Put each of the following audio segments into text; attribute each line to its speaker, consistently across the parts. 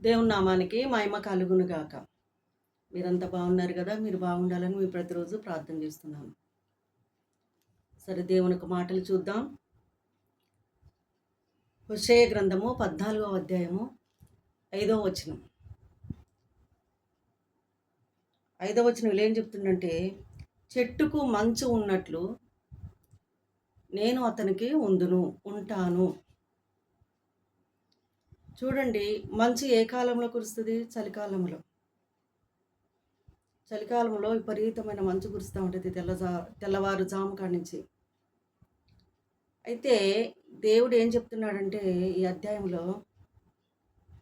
Speaker 1: దేవుని నామానికి మహిమ కలుగును గాక. మీరంతా బాగున్నారు కదా? మీరు బాగుండాలని మీ ప్రతిరోజు ప్రార్థన చేస్తున్నాను సరే దేవుని మాటలు చూద్దాం. హుషేయ గ్రంథము పద్నాలుగవ అధ్యాయము ఐదో వచనం. ఐదో వచనం ఏం చెప్తుందంటే చెట్టుకు మంచు ఉన్నట్లు నేను అతనికి ఉందును ఉంటాను. చూడండి మంచు ఏ కాలంలో కురుస్తుంది? చలికాలంలో. చలికాలంలో విపరీతమైన మంచు కురుస్తూ ఉంటుంది తెల్లజా తెల్లవారుజాము కాడి నుంచి. అయితే దేవుడు ఏం చెప్తున్నాడంటే ఈ అధ్యాయంలో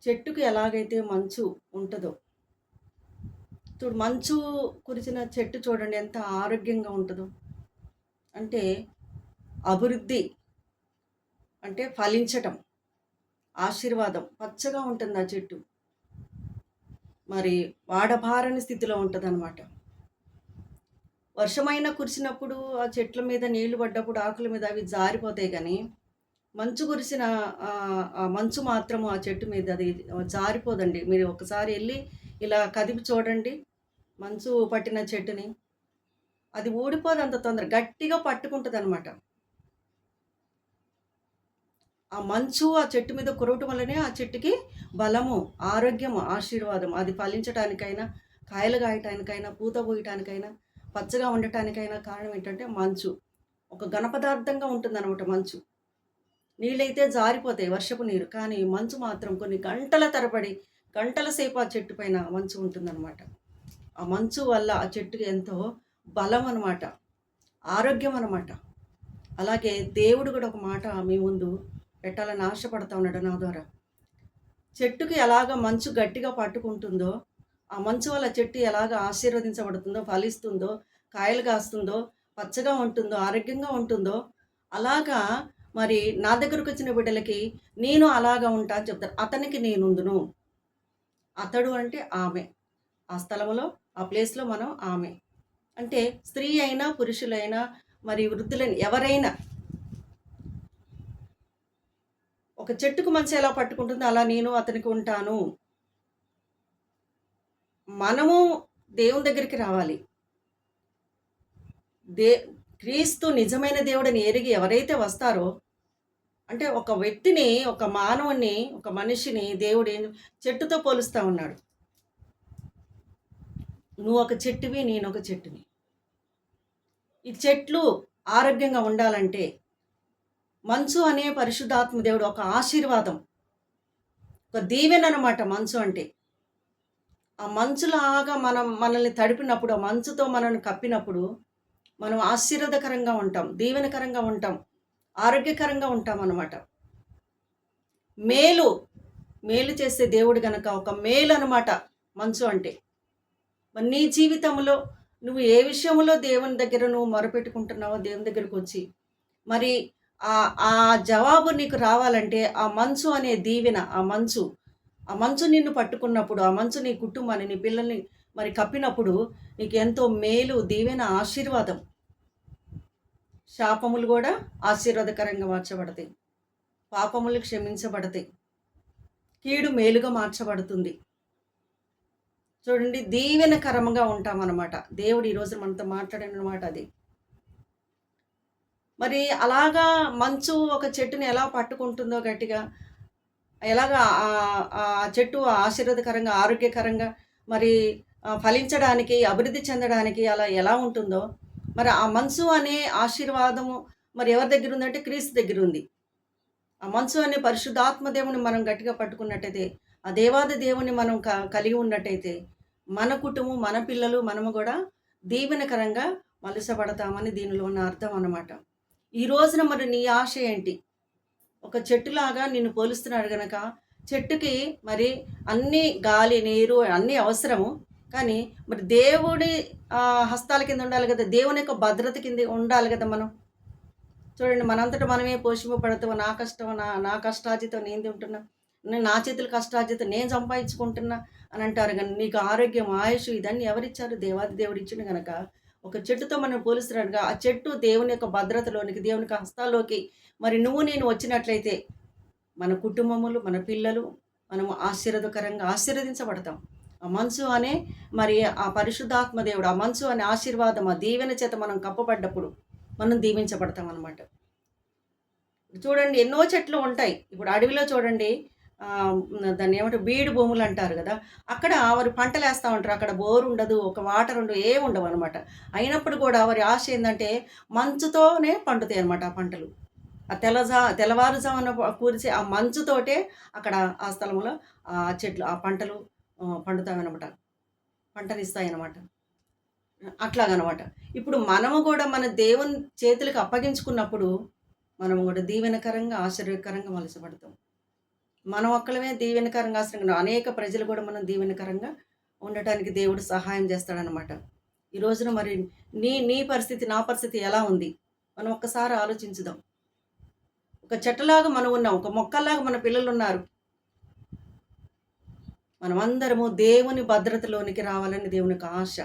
Speaker 1: చెట్టుకు ఎలాగైతే మంచు ఉంటుందో చూడు మంచు కురిసిన చెట్టు చూడండి ఎంత ఆరోగ్యంగా ఉంటుందో. అంటే అభివృద్ధి అంటే ఫలించటం. ఆశీర్వాదం. పచ్చగా ఉంటుంది ఆ చెట్టు? మరి వాడబారని స్థితిలో ఉంటుంది అనమాట వర్షమైనా కురిసినప్పుడు ఆ చెట్ల మీద నీళ్ళు పడ్డప్పుడు ఆకుల మీద అవి జారిపోతాయి కానీ మంచు కురిసిన ఆ మంచు మాత్రము ఆ చెట్టు మీద అది జారిపోదండి. మీరు ఒకసారి వెళ్ళి ఇలా కదిపి చూడండి. మంచు పట్టిన చెట్టుని. అది ఊడిపోదు అంత తొందర గట్టిగా పట్టుకుంటుంది అనమాట ఆ మంచు ఆ చెట్టు మీద కురవటం వల్లనే ఆ చెట్టుకి బలము ఆరోగ్యము ఆశీర్వాదం. అది ఫలించడానికైనా కాయలు కాయటానికైనా పూత పోయటానికైనా పచ్చగా ఉండటానికైనా కారణం ఏంటంటే మంచు. ఒక ఘనపదార్థంగా ఉంటుందన్నమాట మంచు. నీళ్ళైతే జారిపోతాయి వర్షపు నీరు. కానీ మంచు మాత్రం కొన్ని గంటల తరబడి గంటల సేపు ఆ చెట్టు పైన మంచు ఉంటుందన్నమాట. ఆ మంచు వల్ల ఆ చెట్టుకి ఎంతో బలం అనమాట ఆరోగ్యం అనమాట అలాగే దేవుడు కూడా ఒక మాట మీ ముందు పెట్టాలని ఆశపడతా ఉన్నాడు నా ద్వారా. చెట్టుకి ఎలాగ మంచు గట్టిగా పట్టుకుంటుందో ఆ మంచు వల్ల చెట్టు ఎలాగ ఆశీర్వదించబడుతుందో ఫలిస్తుందో కాయలు కాస్తుందో పచ్చగా ఉంటుందో ఆరోగ్యంగా ఉంటుందో అలాగా మరి నా దగ్గరకు వచ్చిన బిడ్డలకి నేను అలాగా ఉంటా అని చెప్తాను అతనికి నేనుందును. అతడు అంటే ఆమె. ఆ స్థలంలో ఆ ప్లేస్లో మనం ఆమె. అంటే స్త్రీ అయినా పురుషులైనా మరి వృద్ధులైన ఎవరైనా ఒక చెట్టుకు మంచి ఎలా పట్టుకుంటుందో అలా నేను అతనికి ఉంటాను. మనము దేవుని దగ్గరికి రావాలి. దే క్రీస్తు నిజమైన దేవుడిని ఎరిగి ఎవరైతే వస్తారో అంటే ఒక వ్యక్తిని ఒక మానవుని ఒక మనిషిని దేవుడు చెట్టుతో పోలుస్తూ ఉన్నాడు. నువ్వు ఒక చెట్టువి నేను ఒక చెట్టుని. ఈ చెట్లు ఆరోగ్యంగా ఉండాలంటే మంచు అనే పరిశుద్ధాత్మ దేవుడు ఒక ఆశీర్వాదం. ఒక దీవెన అనమాట మంచు అంటే. ఆ మంచులాగా మనం మనల్ని తడిపినప్పుడు ఆ మంచుతో మనల్ని కప్పినప్పుడు మనం ఆశీర్వాదకరంగా ఉంటాం దీవెనకరంగా ఉంటాం ఆరోగ్యకరంగా ఉంటాం అన్నమాట మేలు మేలు చేసే దేవుడు గనక ఒక మేలు అనమాట మంచు అంటే. మరి నీ జీవితంలో నువ్వు ఏ విషయంలో దేవుని దగ్గర నువ్వు మొరపెట్టుకుంటున్నావో దేవుని దగ్గరకు వచ్చి మరి ఆ జవాబు నీకు రావాలంటే ఆ మంచు అనే దీవెన ఆ మంచు ఆ మంచు నిన్ను పట్టుకున్నప్పుడు ఆ మంచు నీ కుటుంబాన్ని నీ పిల్లల్ని మరి కప్పినప్పుడు నీకు ఎంతో మేలు దీవెన ఆశీర్వాదం. శాపములు కూడా ఆశీర్వాదకరంగా మార్చబడతాయి. పాపములు క్షమించబడతాయి. కీడు మేలుగా మార్చబడుతుంది. చూడండి దీవెనకరంగా ఉంటామన్నమాట. దేవుడు ఈరోజు మనతో మాట్లాడిన మాట అది. మరి అలాగా మంచు ఒక చెట్టుని ఎలా పట్టుకుంటుందో గట్టిగా ఎలాగా ఆ- చెట్టు ఆశీర్వదకరంగా ఆరోగ్యకరంగా మరి ఫలించడానికి అభివృద్ధి చెందడానికి అలా ఎలా ఉంటుందో మరి ఆ మనసు అనే ఆశీర్వాదము మరి ఎవరి దగ్గర ఉందంటే క్రీస్తు దగ్గర ఉంది. ఆ మనసు అనే పరిశుద్ధాత్మ దేవుని మనం గట్టిగా పట్టుకున్నట్టయితే ఆ దేవాది దేవుని మనం క కలిగి ఉన్నట్టయితే మన కుటుంబం మన పిల్లలు మనము కూడా దీవెనకరంగా మలసపడతామని దీనిలో ఉన్న అర్థం అన్నమాట. ఈ రోజున మరి నీ ఆశ ఏంటి? ఒక చెట్టులాగా నిన్ను పోలుస్తున్నాడు గనక చెట్టుకి మరి అన్ని గాలి నీరు అన్నీ అవసరము. కానీ మరి దేవుడి హస్తాల కింద ఉండాలి కదా. దేవుని యొక్క భద్రత కింద ఉండాలి కదా మనం. చూడండి మనంతట మనమే పోషింపబడతావు నా కష్టం నా నా కష్టార్జితం నేను తింటున్నా. నేను నా చేతుల కష్టార్జితం నేను సంపాదించుకుంటున్నా అని అంటారు. కానీ నీకు ఆరోగ్యం ఆయుష్ ఇదన్నీ ఎవరిచ్చారు? దేవాది దేవుడు ఇచ్చిన కనుక ఒక చెట్టుతో మనం పోలుస్తున్నాడుగా ఆ చెట్టు దేవుని యొక్క భద్రతలోనికి దేవుని యొక్క హస్తాల్లోకి. మరి నువ్వు నేను వచ్చినట్లయితే మన కుటుంబములు మన పిల్లలు మనము ఆశీర్వదకరంగా ఆశీర్వదించబడతాం. ఆ మనసు అనే మరి ఆ పరిశుద్ధాత్మ దేవుడు ఆ మనసు అనే ఆశీర్వాదం ఆ దీవెన చేత మనం కప్పబడ్డప్పుడు మనం దీవించబడతాం అనమాట చూడండి ఎన్నో చెట్లు ఉంటాయి. ఇప్పుడు అడవిలో చూడండి దాన్ని ఏమంటారు? బీడు భూములు అంటారు కదా అక్కడ వారు పంటలు వేస్తూ ఉంటారు. అక్కడ బోర్ ఉండదు ఒక వాటర్ ఉండదు ఏ ఉండవు అనమాట అయినప్పుడు కూడా వారి ఆశ ఏంటంటే మంచుతోనే పండుతాయి అనమాట ఆ పంటలు. ఆ తెల్లజా తెల్లవారుజామున కూర్చి ఆ మంచుతోటే అక్కడ ఆ స్థలంలో ఆ చెట్లు ఆ పంటలు పండుతాయన్నమాట. పంటనిస్తాయన్నమాట. అనమాట అట్లాగనమాట ఇప్పుడు మనము కూడా మన దేవుని చేతులకు అప్పగించుకున్నప్పుడు మనం కూడా దీవెనకరంగా ఆశ్చర్యకరంగా మలసపడతాం మనం ఒక్కలమే దీవెనకరంగా ఆశ్రయంగా అనేక ప్రజలు కూడా మనం దీవెనకరంగా ఉండటానికి దేవుడు సహాయం చేస్తాడనమాట ఈ రోజున మరి నీ నీ పరిస్థితి నా పరిస్థితి ఎలా ఉంది? మనం ఒక్కసారి ఆలోచించుదాం. ఒక చెట్టులాగా మనం ఉన్నాం ఒక మొక్కలాగా మన పిల్లలు ఉన్నారు. మనమందరము దేవుని భద్రతలోనికి రావాలని దేవునికి ఆశ.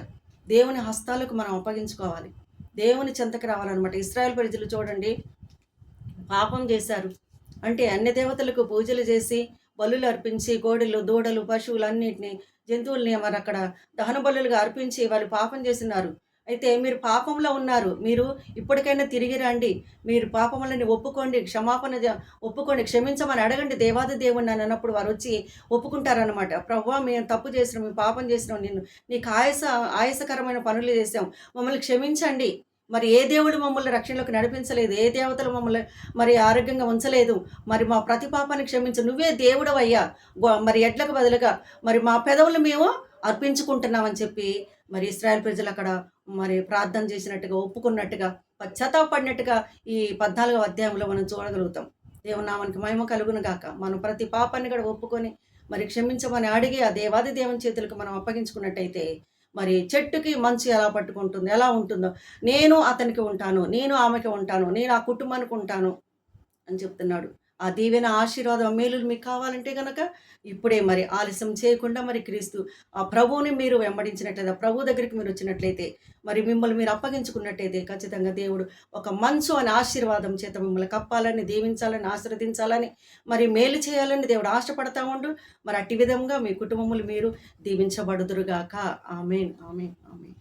Speaker 1: దేవుని హస్తాలకు మనం అప్పగించుకోవాలి. దేవుని చెంతకు రావాలన్నమాట. ఇస్రాయల్ ప్రజలు చూడండి పాపం చేశారు. అంటే అన్ని దేవతలకు పూజలు చేసి బలులు అర్పించి గోడలు దూడలు పశువులు అన్నింటినీ జంతువుల్ని మరి అక్కడ దహన బలులుగా అర్పించి వాళ్ళు పాపం చేసినారు. అయితే మీరు పాపంలో ఉన్నారు. మీరు ఇప్పటికైనా తిరిగి రండి. మీరు పాపములని ఒప్పుకోండి. క్షమాపణ ఒప్పుకోండి. క్షమించమని అడగండి. దేవాది దేవుణ్ణి అని అన్నప్పుడు వారు వచ్చి ఒప్పుకుంటారనమాట ప్రభు మేము తప్పు చేసినాం. మేము పాపం చేసినాం. నిన్ను నీకు ఆయాస ఆయాసకరమైన పనులు చేసాం మమ్మల్ని క్షమించండి. మరి ఏ దేవుడు మమ్మల్ని రక్షణలోకి నడిపించలేదు? ఏ దేవతలు మమ్మల్ని మరి ఆరోగ్యంగా ఉంచలేదు? మరి మా ప్రతి పాపాన్ని క్షమించు. నువ్వే దేవుడు అయ్యా మరి ఎడ్లకు బదులుగా మరి మా పెదవులు మేము అర్పించుకుంటున్నామని చెప్పి మరి ఇస్రాయల్ ప్రజలు అక్కడ మరి ప్రార్థన చేసినట్టుగా ఒప్పుకున్నట్టుగా పశ్చాత్తాపడినట్టుగా ఈ పద్నాలుగో అధ్యాయంలో మనం చూడగలుగుతాం. దేవునామానికి మహిమ కలుగును గాక. మనం ప్రతి పాపాన్ని కూడా ఒప్పుకొని మరి క్షమించమని అడిగి ఆ దేవాది దేవుని చేతులకు మనం అప్పగించుకున్నట్టయితే మరి చెట్టుకి మంచి ఎలా పట్టుకుంటుంది ఎలా ఉంటుందో. నేను అతనికి ఉంటాను నేను ఆమెకి ఉంటాను నేను ఆ కుటుంబానికి ఉంటాను అని చెప్తున్నాడు. ఆ దీవెన ఆశీర్వాదం మేలులు మీకు కావాలంటే కనుక ఇప్పుడే మరి ఆలస్యం చేయకుండా మరి క్రీస్తు ఆ ప్రభువుని మీరు వెంబడించినట్లయితే ఆ ప్రభు దగ్గరికి మీరు వచ్చినట్లయితే మరి మిమ్మల్ని మీరు అప్పగించుకున్నట్టయితే ఖచ్చితంగా దేవుడు ఒక మంచు అనే ఆశీర్వాదం చేత మిమ్మల్ని కప్పాలని దీవించాలని ఆశీర్వదించాలని మరి మేలు చేయాలని దేవుడు ఆశపడతా ఉండు. మరి అట్టి విధంగా మీ కుటుంబములు మీరు దీవించబడుదురుగాక. Amen amen amen.